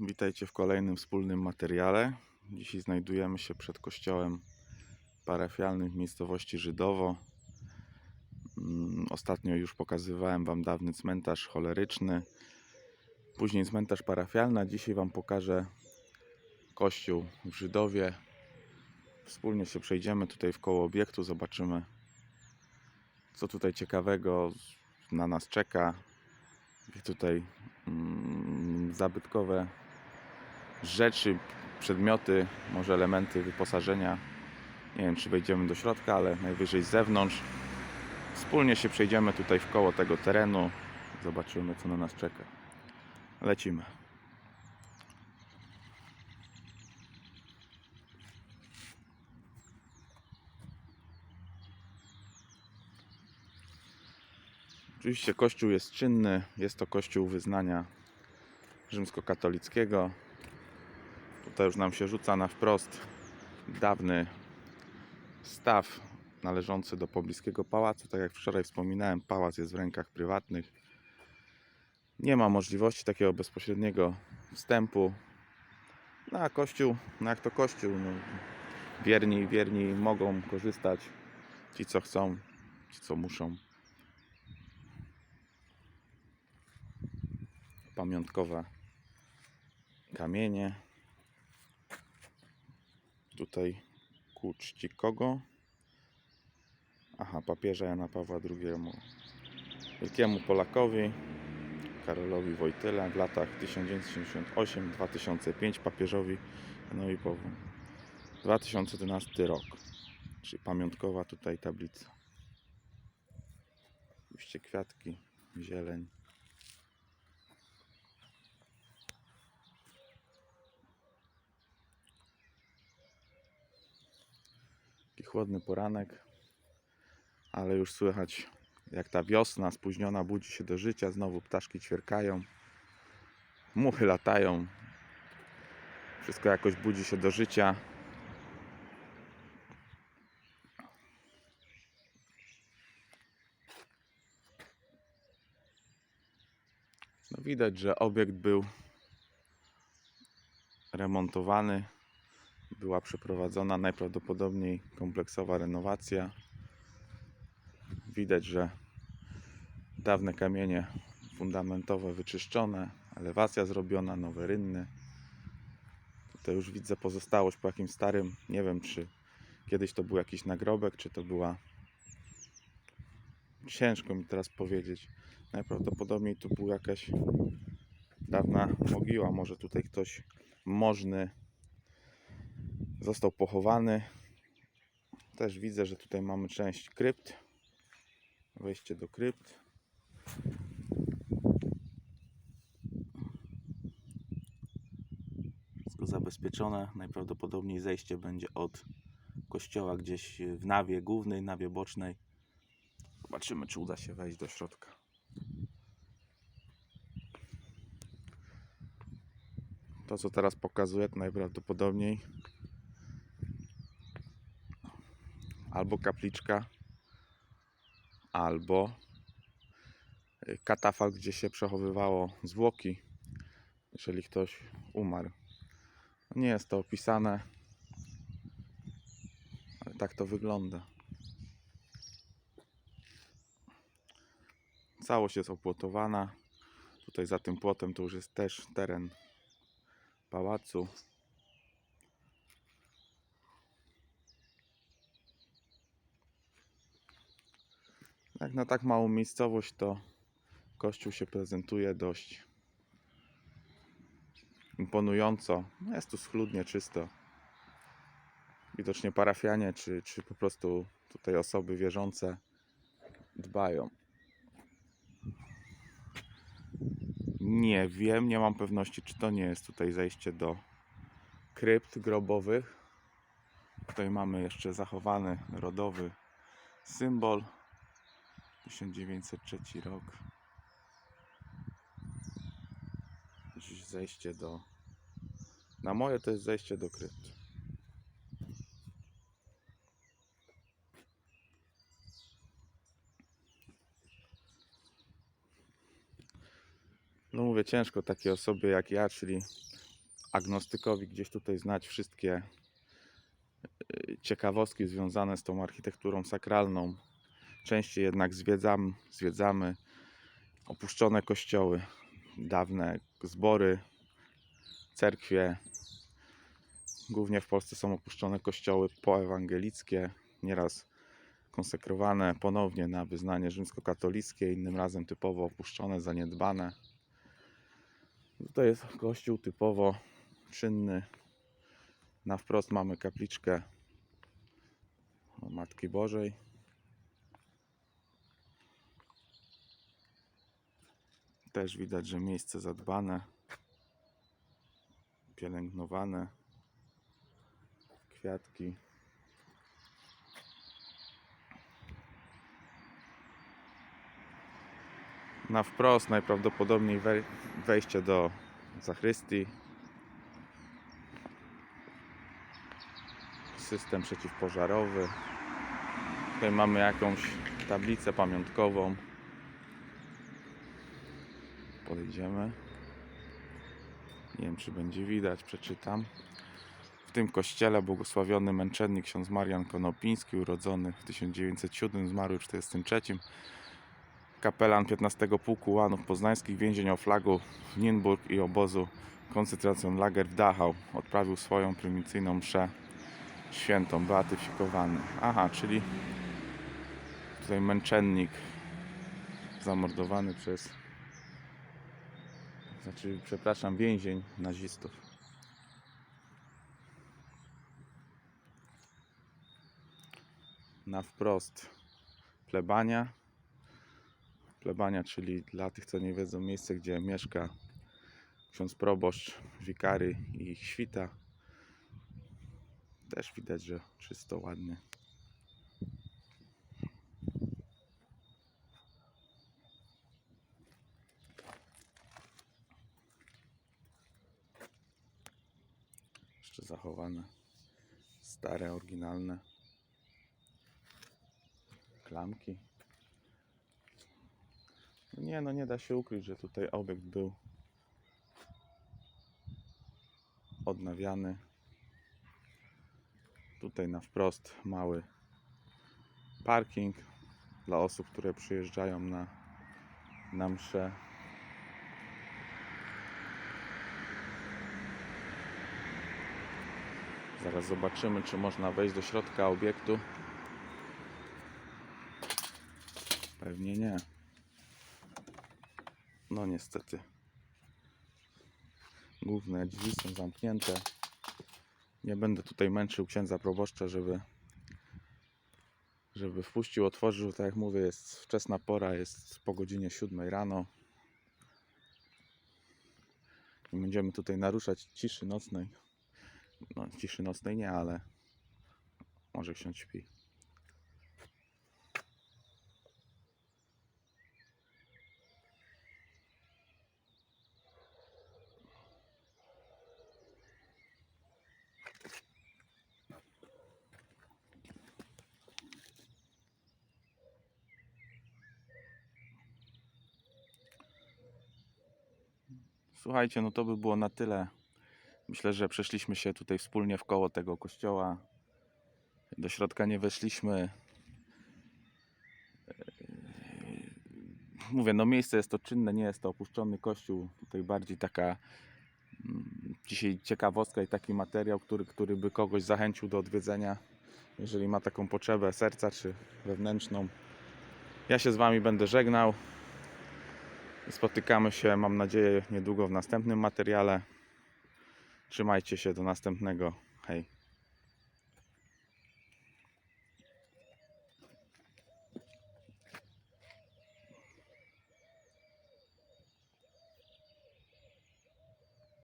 Witajcie w kolejnym wspólnym materiale. Dzisiaj znajdujemy się przed kościołem parafialnym w miejscowości Żydowo. Mm, Ostatnio już pokazywałem Wam dawny cmentarz choleryczny, później cmentarz parafialny, a dzisiaj Wam pokażę kościół w Żydowie. Wspólnie się przejdziemy tutaj w koło obiektu, zobaczymy co tutaj ciekawego na nas czeka. Jakie tutaj mm, zabytkowe rzeczy, przedmioty, może elementy wyposażenia. Nie wiem, czy wejdziemy do środka, ale najwyżej z zewnątrz. Wspólnie się przejdziemy tutaj w koło tego terenu. Zobaczymy, co na nas czeka. Lecimy. Oczywiście kościół jest czynny. Jest to kościół wyznania rzymskokatolickiego. Tutaj już nam się rzuca na wprost dawny staw należący do pobliskiego pałacu. Tak jak wczoraj wspominałem, pałac jest w rękach prywatnych. Nie ma możliwości takiego bezpośredniego wstępu. No a kościół, no jak to kościół, no, wierni, wierni mogą korzystać. Ci co chcą, ci co muszą. Pamiątkowe kamienie. Tutaj ku czci kogo? Aha, papieża Jana Pawła II. Wielkiemu Polakowi, Karolowi Wojtyle w latach 1978-2005 papieżowi Janowi Pawłu. 2011 rok, czyli pamiątkowa tutaj tablica. Oczywiście kwiatki, zieleń. Chłodny poranek, ale już słychać jak ta wiosna spóźniona budzi się do życia. Znowu ptaszki ćwierkają, muchy latają. Wszystko jakoś budzi się do życia. No widać, że obiekt był remontowany była przeprowadzona najprawdopodobniej kompleksowa renowacja. Widać, że dawne kamienie fundamentowe wyczyszczone, elewacja zrobiona, nowe rynny. Tutaj już widzę pozostałość po jakimś starym, nie wiem czy kiedyś to był jakiś nagrobek, czy to była ciężko mi teraz powiedzieć. Najprawdopodobniej tu była jakaś dawna mogiła, może tutaj ktoś możny został pochowany. Też widzę, że tutaj mamy część krypt. Wejście do krypt. Wszystko zabezpieczone. Najprawdopodobniej zejście będzie od kościoła gdzieś w nawie głównej, nawie bocznej. Zobaczymy, czy uda się wejść do środka. To, co teraz pokazuję, to najprawdopodobniej albo kapliczka, albo y, katafalk, gdzie się przechowywało zwłoki, jeżeli ktoś umarł. Nie jest to opisane, ale tak to wygląda. Całość jest opłotowana. Tutaj za tym płotem to już jest też teren pałacu. Jak na tak małą miejscowość, to kościół się prezentuje dość imponująco. No, Jest tu schludnie, czysto. Widocznie parafianie, czy, czy po prostu tutaj osoby wierzące dbają. Nie wiem, nie mam pewności, czy to nie jest tutaj zejście do krypt grobowych. Tutaj mamy jeszcze zachowany rodowy symbol 1903 rok. Dziś zejście do. Na moje to jest zejście do krypt. No mówię, ciężko takiej osobie jak ja, czyli agnostykowi gdzieś tutaj znać wszystkie y, ciekawostki związane z tą architekturą sakralną. Częściej jednak zwiedzam, zwiedzamy opuszczone kościoły, dawne zbory, cerkwie. Głównie w Polsce są opuszczone kościoły poewangelickie, nieraz konsekrowane ponownie na wyznanie rzymskokatolickie, innym razem typowo opuszczone, zaniedbane. Tutaj jest kościół typowo czynny. Na wprost mamy kapliczkę Matki Bożej. Też widać, że miejsce zadbane, pielęgnowane, kwiatki. Na wprost najprawdopodobniej wej- wejście do zachrystii. System przeciwpożarowy. Tutaj mamy jakąś tablicę pamiątkową. Podejdziemy. Nie wiem, czy będzie widać, przeczytam. W tym kościele błogosławiony męczennik ksiądz Marian Konopiński, urodzony w 1907, zmarły w 1943 kapelan 15 Pułku Łanów Poznańskich więzień Oflagu w Nienburg i obozu koncentracjonlager w Dachau odprawił swoją prymicyjną mszę świętą, beatyfikowany. Aha, czyli tutaj męczennik zamordowany przez znaczy, przepraszam, więzień nazistów. Na wprost plebania plebania, czyli dla tych, co nie wiedzą, miejsce, gdzie mieszka ksiądz proboszcz, wikary i ich świta. Też widać, że czysto, ładnie. Zachowane stare, oryginalne klamki. Nie, no nie da się ukryć, że tutaj obiekt był odnawiany. Tutaj na wprost mały parking dla osób, które przyjeżdżają na, na mszę. Zaraz zobaczymy, czy można wejść do środka obiektu. Pewnie nie. No niestety. Główne drzwi są zamknięte. Nie będę tutaj męczył księdza proboszcza, żeby żeby wpuścił, otworzył. Tak jak mówię, jest wczesna pora, jest po godzinie 7 rano. Nie będziemy tutaj naruszać ciszy nocnej. No, ciszy nocnej nie, ale może ksiądz śpi. Słuchajcie, no to by było na tyle. Myślę, że przeszliśmy się tutaj wspólnie w koło tego kościoła. Do środka nie weszliśmy. Eee, Mówię, no miejsce jest to czynne, nie jest to opuszczony kościół. Tutaj bardziej taka mm, dzisiaj ciekawostka i taki materiał, który, który by kogoś zachęcił do odwiedzenia, jeżeli ma taką potrzebę serca czy wewnętrzną. Ja się z Wami będę żegnał. Spotykamy się, mam nadzieję, niedługo w następnym materiale. Trzymajcie się do następnego. Hej.